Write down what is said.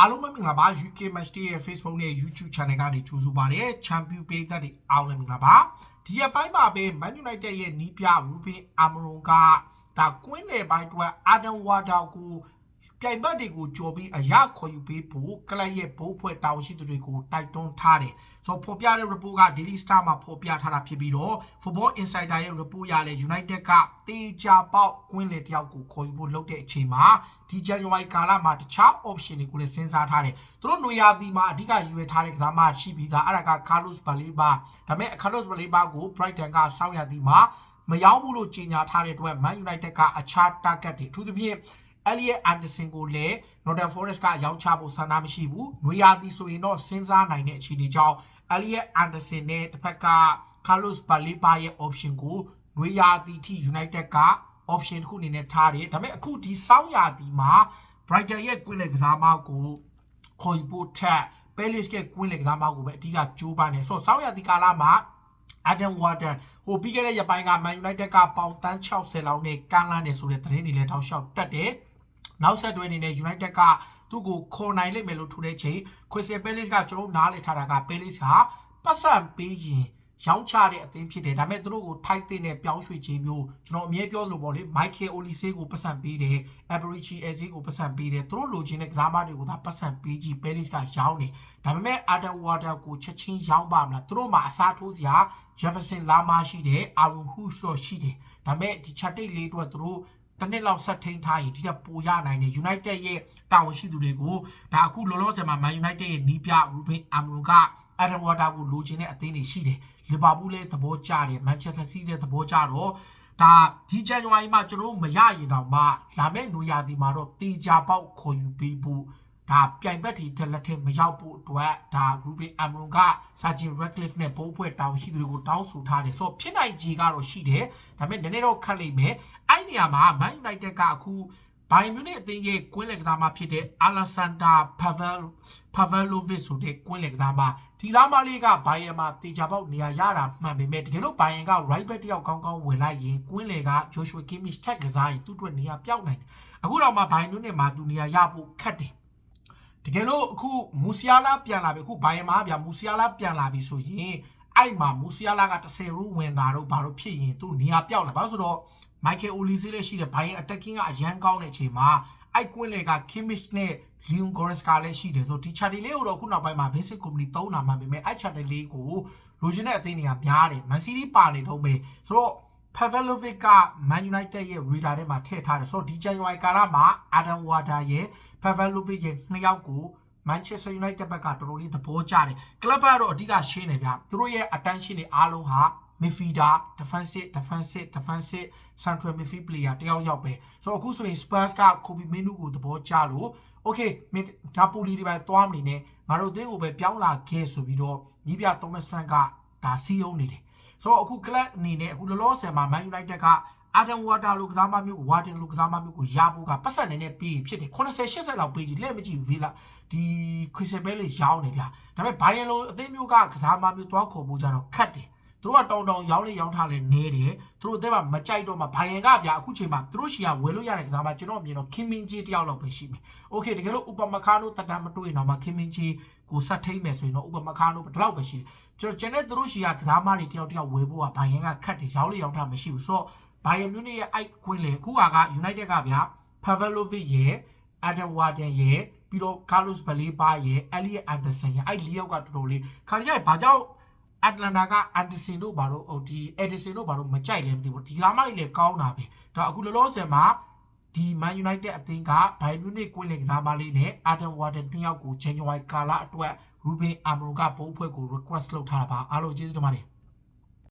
အားလုံးပဲမင်္ဂလာပါ UK Match Day ရဲ့ Facebook နဲ့ YouTube Channel ကနေကြိုဆိုပါရစေ။ Champion ပေးသက်တွေအားလုံးမင်္ဂလာပါ။ဒီရက်ပိုင်းမှာပဲ Man United ရဲ့နီးပြ Ruben Amorim ကဒါကွင်းလေပိုင်းအတွက် Adam Wardle ကို ပြိုင်ဘက်တွေကိုကြော်ပြီးအရာခေါ်ယူပေးဖို့ကလပ်ရဲ့ဘိုးဖွဲ့တာဝန်ရှိသူတွေကိုတိုက်တွန်းထားတယ်။ဆိုတော့ဖော်ပြတဲ့ report က Daily Star မှာဖော်ပြထားတာဖြစ်ပြီးတော့ Football Insider ရဲ့ report ရလဲ United ကတေချာပေါက်ကွင်းလေတယောက်ကိုခေါ်ယူဖို့လုပ်တဲ့အချိန်မှာဒီ January ကာလမှာတခြား option တွေကိုလည်းစဉ်းစားထားတယ်။သူတို့ຫນွေရာသီမှာအဓိကရည်ရွယ်ထားတဲ့ကစားမရှိပြီးသားအဲ့ဒါက Carlos Baleba ဒါပေမဲ့ Carlos Baleba ကို Brighton ကစောင့်ရသည်မှာမရောက်ဘူးလို့ကြေညာထားတဲ့အတွက် Man United ကအခြား target တွေအထူးသဖြင့် Elliot Anderson ကိုလည်း Nottingham Forest ကရောင်းချဖို့ဆန္ဒမရှိဘူး။နွေရာသီဆိုရင်တော့စဉ်းစားနိုင်တဲ့အခြေအနေကြောင့် Elliot Anderson နဲ့တစ်ဖက်က Carlos Baleba ရဲ့ option ကိုနွေရာသီထိ United က option တစ်ခုအနေနဲ့ထားတယ်။ဒါပေမဲ့အခုဒီစောင်းရာသီမှာ Brighton ရဲ့ကွင်းလယ်ကစားမကိုခေါ်ယူဖို့ထက် Palace ရဲ့ကွင်းလယ်ကစားမကိုပဲအဓိကကြိုးပမ်းတယ်။ဆိုတော့စောင်းရာသီကာလမှာ Adam Warden ဟိုပြီးခဲ့တဲ့ရက်ပိုင်းက Man United ကပေါင်တန်း60လောက်နဲ့ကမ်းလှမ်းတယ်ဆိုတဲ့သတင်းတွေလည်းတောက်လျှောက်တက်တယ်။ နောက်ဆက်တွဲအနေနဲ့ United ကသူ့ကိုခေါ်နိုင်လိမ့်မယ်လို့ထူတဲ့ချိန် Crystal Palace ကကျွန်တော်နားလည်ထားတာက Palace ဟာပတ်စံပေးရင်ရောင်းချတဲ့အသင်းဖြစ်တယ်ဒါပေမဲ့သူတို့ကိုထိုက်တဲ့နဲ့ပြောင်းရွှေ့ခြင်းမျိုးကျွန်တော်အမြဲပြောလို့ပေါ့လေ Michael Olise ကိုပတ်စံပေးတယ် Aberici Eze ကိုပတ်စံပေးတယ်သူတို့လိုချင်တဲ့ကစားမတွေကိုသာပတ်စံပေးကြည့် Palace ကရောင်းတယ်ဒါပေမဲ့ Adam Water ကိုချက်ချင်းရောင်းပါမလားသူတို့မှာအစားထိုးစရာ Jefferson Lama ရှိတယ် Aaron Hughes တော့ရှိတယ်ဒါပေမဲ့ဒီချက်တိတ်လေးအတွက်သူတို့ တနစ်လောက်ဆက်ထိန်ထားရင်ဒီတက်ပိုရနိုင်တယ် United ရဲ့တာဝန်ရှိသူတွေကိုဒါအခုလောလောဆယ်မှာ Man United ရဲ့နီးပြ Ruben Amorim က Adam Water ကိုလိုချင်တဲ့အသင်းတွေရှိတယ်လီဗာပူးလည်းသဘောကျတယ်မန်ချက်စတာစီးလည်းသဘောကျတော့ဒါဒီဇန်နဝါရီမှာကျွန်တော်တို့မရရင်တော့မှလာမယ့်နွေရာသီမှာတော့တေချာပေါက်ခေါ်ယူပေးဖို့ ဒါပြိုင်ဘက်ဒီတက်လက်ထက်မရောက်ဖို့အတွက်ဒါ Ruben Amorim က Sergeant Radcliffe နဲ့ဘိုးဖွဲ့တောင်းရှိသူတွေကိုတောင်းဆိုထားတယ်ဆိုတော့ဖြစ်နိုင်ခြေကတော့ရှိတယ်ဒါပေမဲ့နည်းနည်းတော့ခက်လိမ့်မယ်အဲ့နေရာမှာ Man United ကအခုဘိုင်မြူနစ်အသင်းရဲ့ကွင်းလက်ကစားမဖြစ်တဲ့ Alexander Pavel Pavlovic ဆိုတဲ့ကွင်းလက်ကစားမဒီသားမလေးကဘိုင်ယန်မှာတေချာပေါက်နေရာရတာမှန်ပေမဲ့တကယ်လို့ဘိုင်ယန်က right back တယောက်ကောင်းကောင်းဝင်လိုက်ရင်ကွင်းလက်က Joshua Kimmich ထက်ကစားရင်သူ့အတွက်နေရာပြောက်နိုင်တယ်အခုတော့မှဘိုင်မြူနစ်မှာသူနေရာရဖို့ခက်တယ် တကယ်လို့အခုမူဆီယာလာပြန်လာပြီအခုဘိုင်ယန်မှာဗျာမူဆီယာလာပြန်လာပြီဆိုရင်အဲ့မှာမူဆီယာလာက30ရူဝင်တာတော့ဘာလို့ဖြစ်ရင်သူနေရာပြောက်လာဘာလို့ဆိုတော့ Michael Olise လည်းရှိတယ်ဘိုင်ယန် attacking ကအရန်ကောင်းတဲ့အချိန်မှာအိုက်ကွင်းလေက Kimmich နဲ့ Leon Goretzka လည်းရှိတယ်ဆိုတော့ဒီ chart လေးကိုတော့ခုနောက်ပိုင်းမှာ Vincent Company သုံးတာမှန်ပေမဲ့အဲ့ chart လေးကိုလိုချင်တဲ့အသင်းတွေကများတယ် Man City ပါနေတော့ပဲဆိုတော့ Pavlovic က Man United ရဲ့ radar ထဲမှာထည့်ထားတယ်ဆိုတော့ဒီ January ကာလမှာ Adam Warder ရဲ့ Pavlovic ရဲ့နှစ်ယောက်ကို Manchester United ဘက်ကတော်တော်လေးသဘောကျတယ်။ club ကတော့အဓိကရှင်းတယ်ဗျ။သူတို့ရဲ့ attention တွေအားလုံးဟာ midfielder defensive defensive defensive central midfield player တယောက်ယောက်ပဲဆိုတော့အခုဆိုရင် Spurs က Kobe Minu ကိုသဘောကျလို့ okay နာပိုလီတွေပဲသွားမနေနဲ့ငါတို့အသင်းကိုပဲပြောင်းလာခဲ့ဆိုပြီးတော့ညီးပြ Thomas Frank ကဒါစီးအောင်နေတယ် ဆိုတော့အခု club အနေနဲ့အခုလောလောဆယ်မှာ Man United က Adam Water လိုကစားမမျိုး Warden လိုကစားမမျိုးကိုရဖို့ကပတ်စံနေနဲ့ပြီးဖြစ်တယ်80 80လောက်ပေးကြည့်လက်မကြည့် Villa ဒီ Crystal Palace ရောင်းနေဗျာဒါပေမဲ့ Bayern လိုအသင်းမျိုးကကစားမမျိုးသွားခေါ်ဖို့ကြတော့ခက်တယ် သူတို့ကတောင်တောင်ရောင်းလေရောင်းထားလဲနေတယ်သူတို့အသက်မှာမကြိုက်တော့မှဘိုင်ယန်ကဗျာအခုချိန်မှာသူတို့ရှီကဝယ်လို့ရတဲ့ကစားမကျွန်တော်မြင်တော့ခင်မင်းကြီးတယောက်လောက်ပဲရှိမယ်โอเคတကယ်လို့ဥပမခါနိုတတမတွေ့တော့မှခင်မင်းကြီးကိုဆက်ထိမ့်မယ်ဆိုရင်တော့ဥပမခါနိုဘယ်လောက်ပဲရှိတယ်ကျွန်တော်ကျန်တဲ့သူတို့ရှီကကစားမတွေတယောက်တယောက်ဝယ်ဖို့ကဘိုင်ယန်ကခတ်တယ်ရောင်းလေရောင်းထားမရှိဘူးဆိုတော့ဘိုင်ယန်မြူနစ်ရဲ့အိုက်ကွင်းလေအခုကက United ကဗျာ Pavlovic ရဲ့ Adam Warden ရဲ့ပြီးတော့ Carlos Baleba ရဲ့ Elliot Anderson ရဲ့အဲ့လေးယောက်ကတော်တော်လေးခါကြရဲ့ဘာကြောင့် အတ္တလန်တာကအန်ဒီဆင်တို့ဘာလို့ဟိုဒီအက်ဒီဆင်တို့ဘာလို့မကြိုက်လဲမသိဘူးဒီကားမကြီးလည်းကောင်းတာပဲဒါအခုလောလောဆယ်မှာဒီ Man United အသင်းကဘိုင်မြူနစ်ကွင်းလင်ကစားမလေးနဲ့အာဒန်ဝါဒန်နှစ်ယောက်ကို January ကာလအတွက် Ruben Amorim ကဘုံဖွဲ့ကို request လုပ်ထားတာပါအားလုံးကျေးဇူးတင်ပါတယ်